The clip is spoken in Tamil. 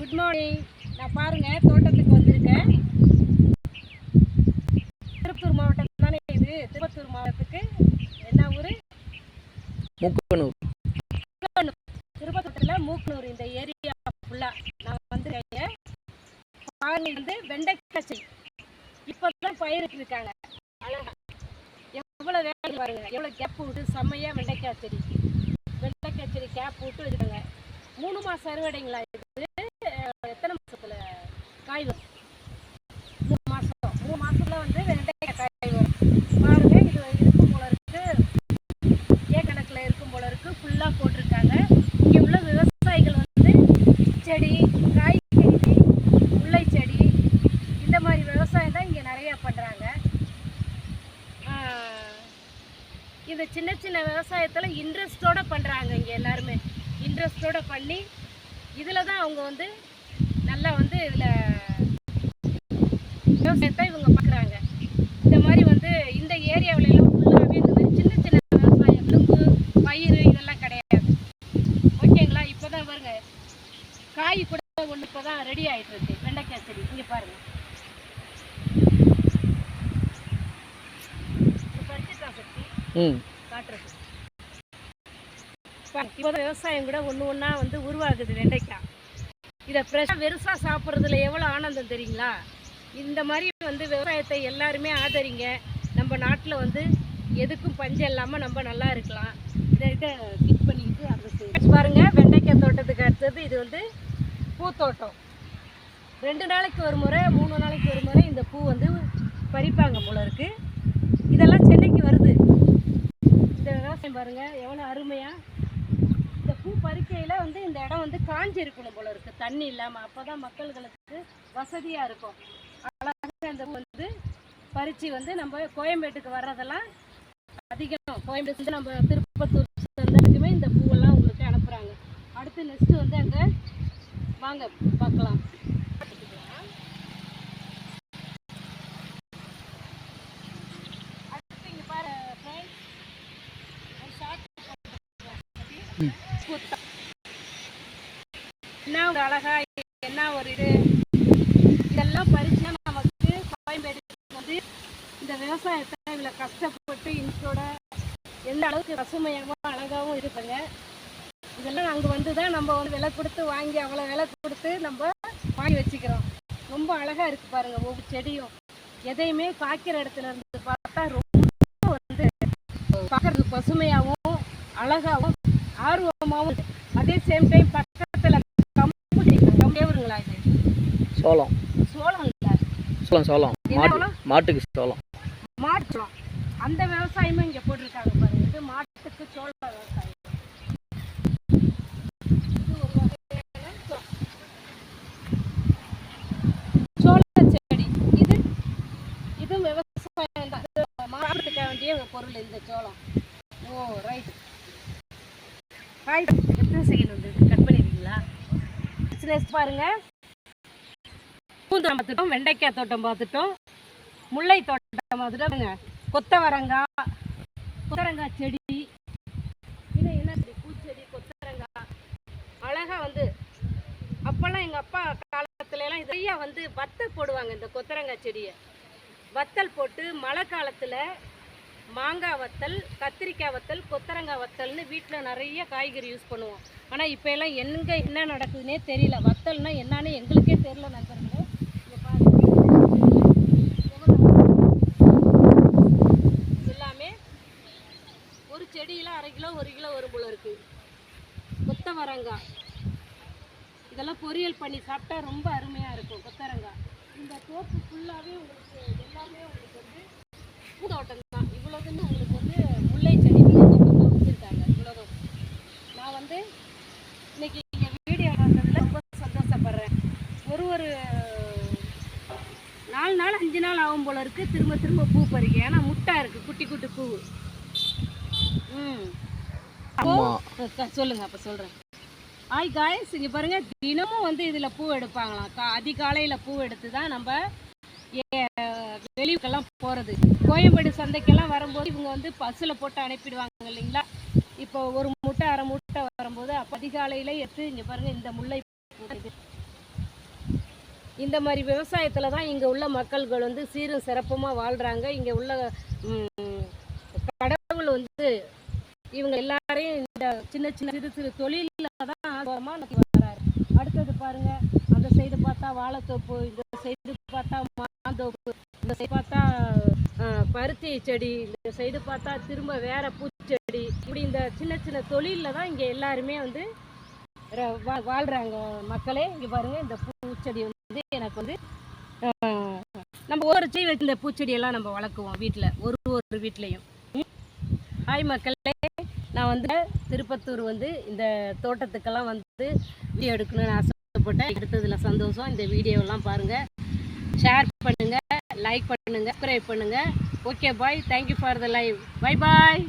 குட் மார்னிங் நான் பாருங்க தோட்டத்துக்கு வந்திருக்கேன். திருப்பத்தூர் மாவட்டம் தானே இது? திருப்பத்தூர் மாவட்டத்துக்கு என்ன ஊர்? முக்கனூர். திருப்பத்தூரில் மூக்கனூர் இந்த ஏரியா ஃபுல்லாக நான் வந்திருக்கேன் பாருங்க வந்து வெண்டைக்காய் செடி. இப்போ தான் பயிரிட்டு இருக்காங்க அழகா. எவ்வளோ வேலை பாருங்க. எவ்வளோ கேப் விட்டு செம்மையாக வெண்டைக்காய் செடி. வெண்டைக்காய் செடி கேப் விட்டு இருக்காங்க மூணு மாதம் அறுவடைங்களா எத்தனை மாசத்துல காய் வரும்? மூணு மாதம் மூணு மாசத்துல வந்து வெண்டைக்காய் காய் வரும். பாருங்க இது இருக்கும் போல ஏ ஏக்கணக்கில் இருக்கும் போல இருக்கு. ஃபுல்லாக போட்டிருக்காங்க. இங்கே உள்ள விவசாயிகள் வந்து செடி காய்கறி முல்லை செடி இந்த மாதிரி விவசாயம் தான் இங்கே நிறையா பண்ணுறாங்க இந்த சின்ன சின்ன விவசாயத்தில் இன்ட்ரெஸ்டோட பண்ணுறாங்க இங்கே எல்லாருமே. இன்ட்ரெஸ்டோட பண்ணி இதில் தான் அவங்க வந்து நல்லா வந்து இதில் விவசாயத்தை இவங்க பார்க்குறாங்க இந்த மாதிரி வந்து இந்த ஏரியாவுல எல்லாம் ஃபுல்லாகவே இந்த மாதிரி சின்ன சின்ன விவசாயம் விழுங்கு பயிர் இதெல்லாம் கிடையாது. ஓகேங்களா? இப்போ தான் பாருங்க. காய் கூட ஒன்று இப்போ தான் ரெடி ஆகிட்டு இருக்கு வெண்டைக்காய் செடி. இங்கே பாருங்க. இது பறிச்சுக்கலாம் சக்தி ம். காட்டுறது. இப்போ விவசாயம் கூட ஒன்று ஒன்றா வந்து உருவாகுது வெண்டைக்காய். இதை ஃப்ரெஷ்ஷாக வெறுசாக சாப்பிட்றதுல எவ்வளோ ஆனந்தம் தெரியுங்களா? இந்த மாதிரி வந்து விவசாயத்தை எல்லாருமே ஆதரிங்க. நம்ம நாட்டில் வந்து எதுக்கும் பஞ்சம் இல்லாமல் நம்ம நல்லா இருக்கலாம். இதை இதை ஃபிட் பண்ணிக்கிட்டு அதை பாருங்கள் வெண்டைக்காய் தோட்டத்துக்கு அடுத்தது இது வந்து பூத்தோட்டம். ரெண்டு நாளைக்கு ஒரு முறை மூணு நாளைக்கு ஒரு முறை இந்த பூ வந்து பறிப்பாங்க போல இருக்குது இதெல்லாம் சென்னைக்கு வருது இந்த விவசாயம் பாருங்க எவ்வளோ அருமையா இந்த பூ பறிக்கையில் வந்து இந்த இடம் வந்து காஞ்சி இருக்கணும் போல இருக்குது தண்ணி இல்லாமல் அப்போ தான் மக்கள்களுக்கு வசதியாக இருக்கும். அழகாக அந்த வந்து பறித்து வந்து நம்ம கோயம்பேட்டுக்கு வர்றதெல்லாம் அதிகம். கோயம்பேட்டு நம்ம திருப்பத்தூர் வரைக்குமே இந்த பூவெல்லாம் உங்களுக்கு அனுப்புகிறாங்க அடுத்து நெக்ஸ்ட்டு வந்து அங்கே வாங்க பார்க்கலாம் அடுத்து இங்கே பாரு friends. ஒரு short புத்தம். என்ன ஒரு அழகா என்ன ஒரு இது? இதெல்லாம் பறிச்சா நமக்கு கோயம்பேடு வந்து இந்த விவசாயத்தை இவ்வளோ கஷ்டப்பட்டு இன்சோட எந்த அளவுக்கு பசுமையாகவும் அழகாகவும் இருப்பாங்க. இதெல்லாம் அங்கே வந்து தான் நம்ம வந்து விலை கொடுத்து வாங்கி அவ்வளோ விலை கொடுத்து நம்ம வாங்கி வச்சுக்கிறோம். ரொம்ப அழகாக இருக்குது பாருங்க ஒவ்வொரு செடியும். எதையுமே காய்க்கிற இடத்துல இருந்து பார்த்தா ரொம்ப வந்து பார்க்கறதுக்கு பசுமையாகவும் அழகாகவும் ஆர்வமாகவும். அதே சேம் டைம் பக்கத்தில் கம்பு கம்பேவருங்களா இது? சோளம். சோளம் இல்லை சோளம். சோளம் மாட்டு சோளம்? மாட்டுக்கு சோளம். மாட்டுச்சோளம் அந்த விவசாயமும் இங்கே போட்டிருக்காங்க பாருங்க. இது மாட்டுக்கு சோள விவசாயம் பொருள் இந்த சோளம். ஓ ரைட் காய் எத்தனை செகண்ட் வந்து கட் பண்ணிடுறீங்களா நெக்ஸ்ட் பாருங்க. பூந்தோட்டம் பார்த்துட்டோம் வெண்டைக்காய் தோட்டம் பார்த்துட்டோம் முல்லை தோட்டம் பார்த்துட்டோம். கொத்தவரங்காய் கொத்தரங்காய் செடி. இன்னும் என்ன செடி? பூச்செடி கொத்தரங்காய் அழகா வந்து அப்போல்லாம் எங்கள் அப்பா காலத்துலலாம் நிறையா வந்து வத்தல் போடுவாங்க இந்த கொத்தரங்காய் செடியை. வத்தல் போட்டு மழை காலத்தில் மாங்காய் வத்தல் கத்திரிக்காய் வத்தல் கொத்தரங்காய் வத்தல்னு வீட்டில் நிறைய காய்கறி யூஸ் பண்ணுவோம். ஆனால் இப்போ எல்லாம் எங்கே என்ன நடக்குதுன்னே தெரியல. வத்தல்னா என்னன்னு எங்களுக்கே தெரியல நண்பர்களே. எல்லாமே ஒரு செடியில் அரை கிலோ ஒரு கிலோ வரும் போல இருக்குது கொத்தவரங்காய். இதெல்லாம் பொரியல் பண்ணி சாப்பிட்டா ரொம்ப அருமையாக இருக்கும் கொத்தரங்காய். இந்த தோப்பு ஃபுல்லாகவே உங்களுக்கு எல்லாமே உங்களுக்கு வந்து பூந்தோட்டம் இவ்வளோதுன்னு உங்களுக்கு வந்து முல்லை செடி வச்சுருக்காங்க இவ்வளோதும் நான் வந்து இன்னைக்கு இங்கே வீடியோ பார்த்ததுல ரொம்ப சந்தோஷப்படுறேன். ஒரு ஒரு நாலு நாள் அஞ்சு நாள் ஆகும் போல இருக்கு. திரும்ப திரும்ப பூ பறிக்க. ஏன்னா முட்டா இருக்கு குட்டி குட்டி பூ. ம். சொல்லுங்க அப்ப சொல்றேன். ஹாய் காய்ஸ் இங்க பாருங்க தினமும் வந்து இதுல பூ எடுப்பாங்களாம் கா அதிகாலையில பூ எடுத்து தான் நம்ம வெளியூக்கெல்லாம் வெளியூருக்கெல்லாம் போறது. கோயம்பேடு சந்தைக்கெல்லாம் வரும்போது இவங்க வந்து பஸ்ஸில் போட்டு அனுப்பிடுவாங்க இல்லைங்களா? இப்போ ஒரு மூட்டை அரை மூட்டை வரும்போது அதிகாலையில் எடுத்து இங்க பாருங்க இந்த முல்லை இந்த மாதிரி விவசாயத்தில் தான் இங்கே உள்ள மக்கள்கள் வந்து சீரும் சிறப்புமாக வாழ்கிறாங்க இங்கே உள்ள கடவுள் வந்து இவங்க எல்லாரையும் இந்த சின்ன சின்ன சிறு சிறு தொழிலில் தான் வர்றாரு. அடுத்தது பாருங்க அந்த சைடு பார்த்தா வாழைத்தோப்பு இந்த சைடு பார்த்தா மாந்தோப்பு இந்த சைடு பார்த்தா பருத்தி செடி இந்த சைடு பார்த்தா திரும்ப வேற பூச்செடி. இப்படி இந்த சின்ன சின்ன தொழிலில் தான் இங்கே எல்லாருமே வந்து ர- வா- மக்களே. இங்கே பாருங்கள் இந்த பூச்செடி வந்து எனக்கு வந்து நம்ம ஒரு செடி வச்சு இந்த பூச்செடியெல்லாம் நம்ம வளர்க்குவோம் வீட்டில் ஒரு ஒரு வீட்லேயும். ஹாய் மக்களே. நான் வந்து திருப்பத்தூர் வந்து இந்த தோட்டத்துக்கெல்லாம் வந்து வீடியோ எடுக்கணும்னு ஆசைப்பட்டேன். எடுத்ததில் சந்தோஷம். இந்த வீடியோவெல்லாம் பாருங்கள் ஷேர் பண்ணுங்கள் லைக் பண்ணுங்கள் சப்ஸ்கிரைப் பண்ணுங்கள் okay bye thank you for the live bye bye